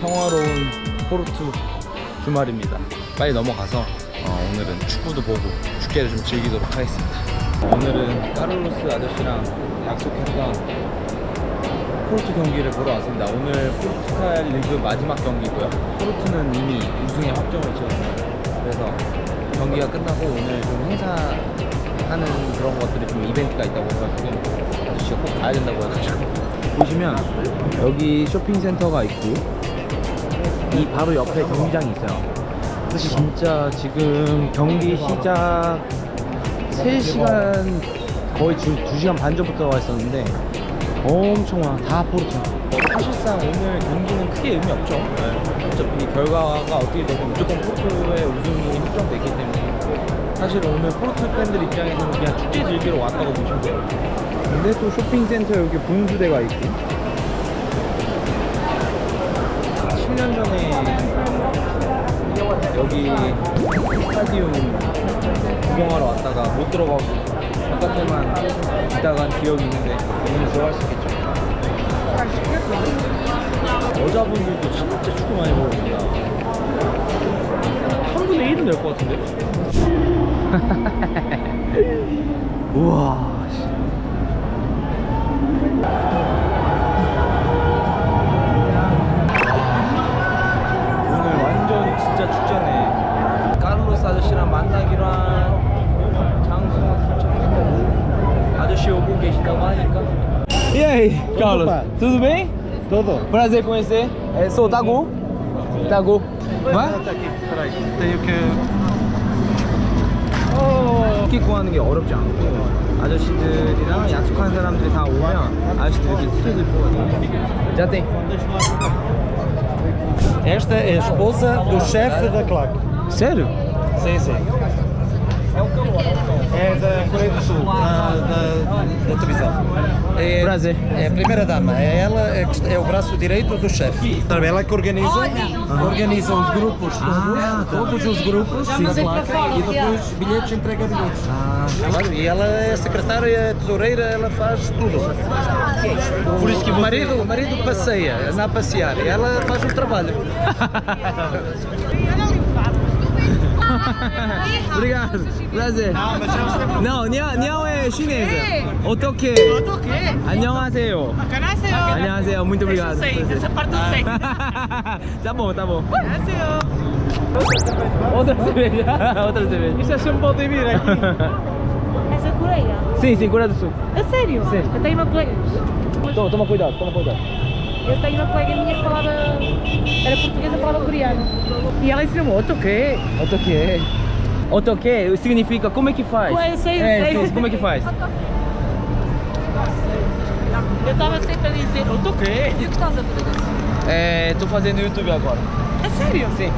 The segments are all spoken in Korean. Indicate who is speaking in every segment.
Speaker 1: 평화로운 포르투 주말입니다. 빨리 넘어가서 어, 오늘은 축구도 보고 축제를 좀 즐기도록 하겠습니다. 오늘은 카를로스 아저씨랑 약속했던 포르투 경기를 보러 왔습니다. 오늘 포르투갈 리그 마지막 경기고요. 포르투는 이미 우승에 확정을 지었습니다. 그래서 경기가 끝나고 오늘 좀 행사하는 그런 것들이 좀 이벤트가 있다고 해가지고 아저씨가 꼭 가야 된다고 해가지고 보시면 여기 쇼핑센터가 있고 이 바로 옆에 경기장이 있어요. 진짜 지금 경기 시작 3시간 거의 지금 2시간 반 전부터 와 있었는데 엄청 많아. 다 포르투 사실상 오늘 경기는 크게 의미 없죠. 네. 어차피 결과가 어떻게 되든 무조건 포르투의 우승이 확정되기 때문에. 사실 오늘 포르투 팬들 입장에서는 그냥 축제 즐기러 왔다고 보시면 돼요. 근데 또 쇼핑센터 여기 분수대가 있고 10년 전에 여기 스타디움 구경하러 왔다가 못 들어가고 바깥에만 있다간 기억이 있는데 오늘 들어갈 수 있겠죠? 여자분들도 진짜 축구 많이 있다 3분의 1은 될 것 같은데? 우와 도착했고 아저씨 오고 계시다고 하니까. E aí, Carlos? Tudo bem?
Speaker 2: Tudo.
Speaker 1: Prazer conhecer. É, sou Tagu. Tagu. Vai?
Speaker 2: Peraí, tenho que.
Speaker 1: 축기 구하는 게 어렵지 않고 아저씨들이랑 약속한 사람들이 다 오면 아저씨들이 이렇게 티켓을 뽑아요. Já tem.
Speaker 2: Esta é a esposa do chefe da claque.
Speaker 1: Sério?
Speaker 2: Sim, sim. É da Coreia do Sul, da, da, da televisão. É,
Speaker 1: Prazer.
Speaker 2: É a primeira dama. É ela, é, é o braço direito do chefe. Sabe, Ela é que organiza, organiza os grupos todos,
Speaker 1: Ah, tá.
Speaker 2: todos os grupos da claque e depois bilhetes, entrega bilhetes.
Speaker 1: Ah,
Speaker 2: Claro, E ela é secretária, tesoureira, ela faz tudo. Por isso que o marido, o marido passeia, anda a passear, e ela faz o trabalho.
Speaker 1: Obrigado. Prazer. Não, 니아, 니아오의 chinesa. 어떻게?
Speaker 3: 어떻게?
Speaker 1: 안녕하세요.
Speaker 3: 안녕하세요.
Speaker 1: 안녕하세요. Muito obrigado.
Speaker 3: sei, essa parte eu sei.
Speaker 1: tá bom, tá bom.
Speaker 3: 안녕하세요.
Speaker 1: Outra cerveja. Outra cerveja. Isso é sempre para vir aqui.
Speaker 4: Essa é Coreia?
Speaker 1: Sim, sim, Coreia do Sul.
Speaker 4: A sério?
Speaker 1: Sim.
Speaker 4: Eu tenho uma colega.
Speaker 1: Toma, toma cuidado, toma cuidado.
Speaker 4: Eu tenho uma colega minha que falava. Era portuguesa, fala coreano.
Speaker 3: E ela ensinou
Speaker 1: otoque. Otoque. Otoque significa como é que faz?
Speaker 4: Eu é, sei,
Speaker 1: é,
Speaker 4: sei.
Speaker 1: Então, como é que faz?
Speaker 4: Eu tava sempre a dizer
Speaker 3: otoque. E
Speaker 4: o que estás a fazer
Speaker 1: Estou É, fazendo YouTube agora.
Speaker 3: É sério?
Speaker 1: Sim.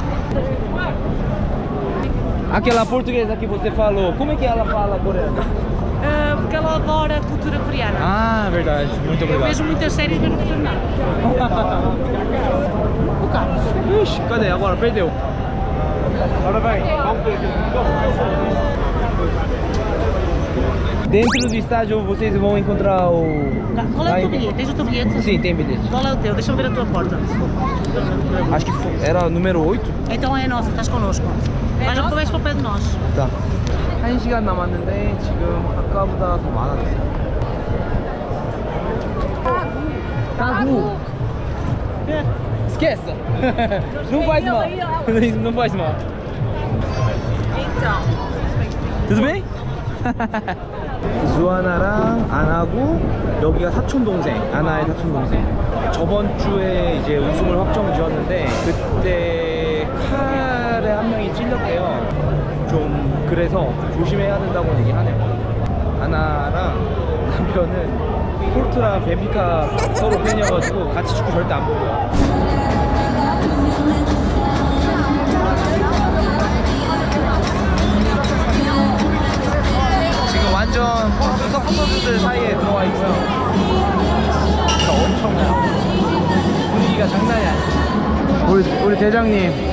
Speaker 1: Aquela portuguesa que você falou, como é que ela fala coreano?
Speaker 4: Porque ela adora a cultura coreana.
Speaker 1: Ah, verdade. Muito
Speaker 4: eu
Speaker 1: obrigado.
Speaker 4: vejo muitas séries, mas não percebo nada. O Carlos.
Speaker 1: Ixi, cadê? Agora perdeu.
Speaker 2: Ora bem,
Speaker 1: Dentro do estádio vocês vão encontrar o.
Speaker 4: Qual é o teu bilhete? Tens o teu bilhete?
Speaker 1: Sim, tem bilhete.
Speaker 4: Qual é o teu? Deixa-me ver a tua porta.
Speaker 1: Acho que era número 8.
Speaker 4: Então é a nossa, estás connosco. Vais a vais para o pé de nós.
Speaker 1: 자, 1시간 남았는데 지금 아까보다 더 많아졌어요. Tagu. Esqueça. Não faz mal. Não faz mal.
Speaker 4: Então.
Speaker 1: Tudo bem? 주하나랑 안하고 여기가 사촌 동생, 아나의 사촌 동생. 저번 주에 이제 우승을 확정 지었는데 그때 칼에 한 명이 찔렸대요. 좀 그래서 조심해야 된다고 얘기하네요. 아나랑 남편은 포르투랑 베피카 서로 팬이어가지고 같이 축구 절대 안 보고요. 지금 완전 포르투 서포 선수들 사이에 들어와 있고요. 진짜 엄청나요. 분위기가 장난이 아니에요. 우리, 우리 대장님.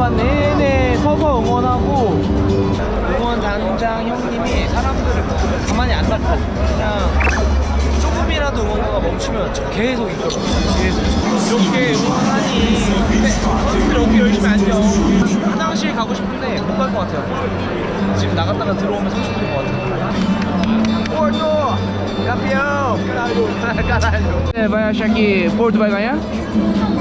Speaker 5: 전반
Speaker 1: 내내 서서 응원하고 응원단장 형님이 사람들을 가만히 안 놔둬. 그냥 조금이라도 응원가가 멈추면 저 계속 있거든요. 이렇게 응원하니 선수들이 어떻게 열심히 앉아. 화장실 가고 싶은데 못 갈 것 같아요. 지금 나갔다가 들어오면 30분인 것 같아요. Porto! Campeão! Caralho! Caralho!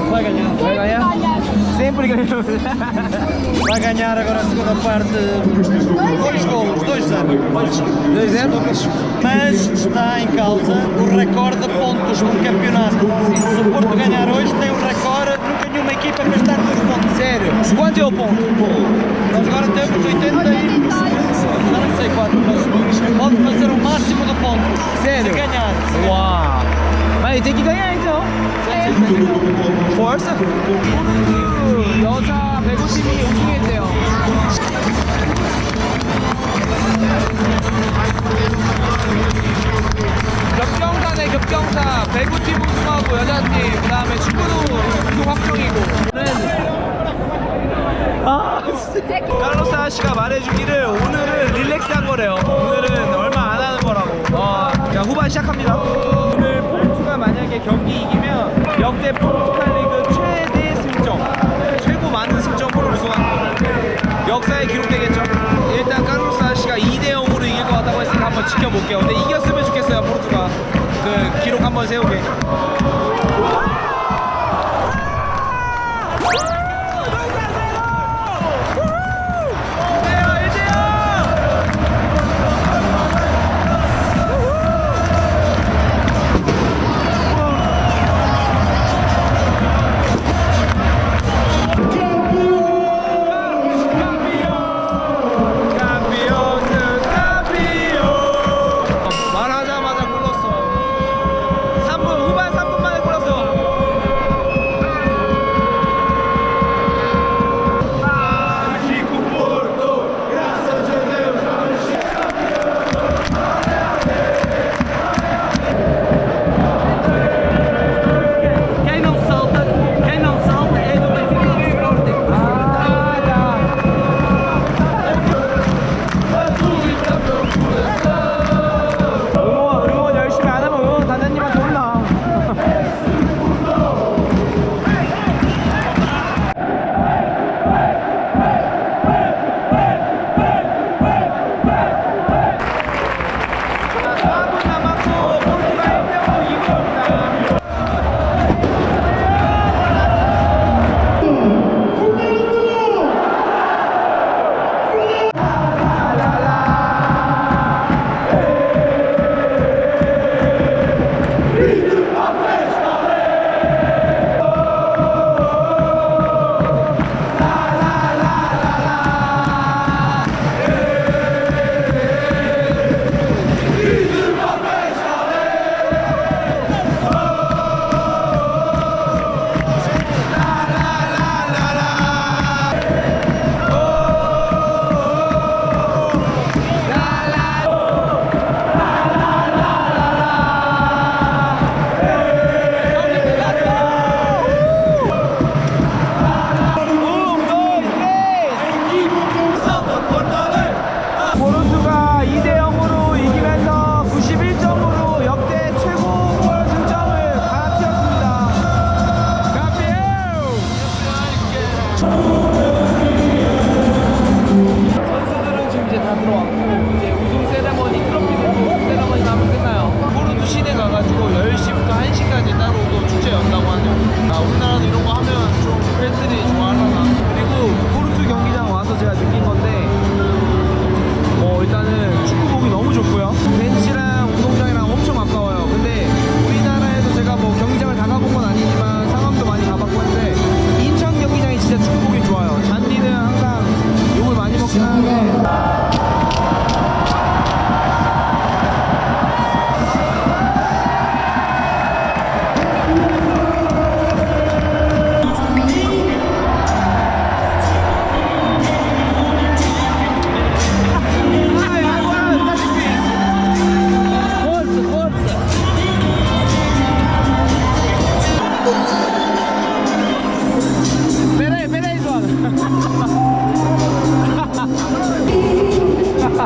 Speaker 1: Vai ganhar. Vai ganhar? Sempre ganhou. Vai ganhar agora a segunda parte. Dois golos, 2-0. 2-0?
Speaker 2: mas está em causa o recorde de pontos num campeonato. Se o Porto ganhar hoje, tem o recorde, nunca nenhuma equipa fez tantos pontos.
Speaker 1: Sério? Quanto é o ponto?
Speaker 2: Nós agora temos 80 e. não sei quanto, mas pode fazer o máximo de pontos.
Speaker 1: Sério?
Speaker 2: Se ganhar.
Speaker 1: 와. mas tem que ganhar então. Força. 오늘 여자 배구팀이 우승했대요. 겹경사네 겹경사 배구팀 우승하고 여자팀 그 다음에 축구도 우승 확정이고 아 칼로스 아씨가 말해주기를 오늘은 릴렉스한 거래요 오늘은 얼마 안 하는 거라고 어, 자 후반 시작합니다 만약에 경기 이기면 역대 포르투갈 리그 최대 승점 최고 많은 승점으로 우승한 역사에 기록되겠죠. 일단 카를로스 아씨가 2대 0으로 이길 것 같다고 했으니까 한번 지켜볼게요. 근데 이겼으면 좋겠어요 포르투가 그 기록 한번 세우게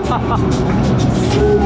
Speaker 2: 哈 哈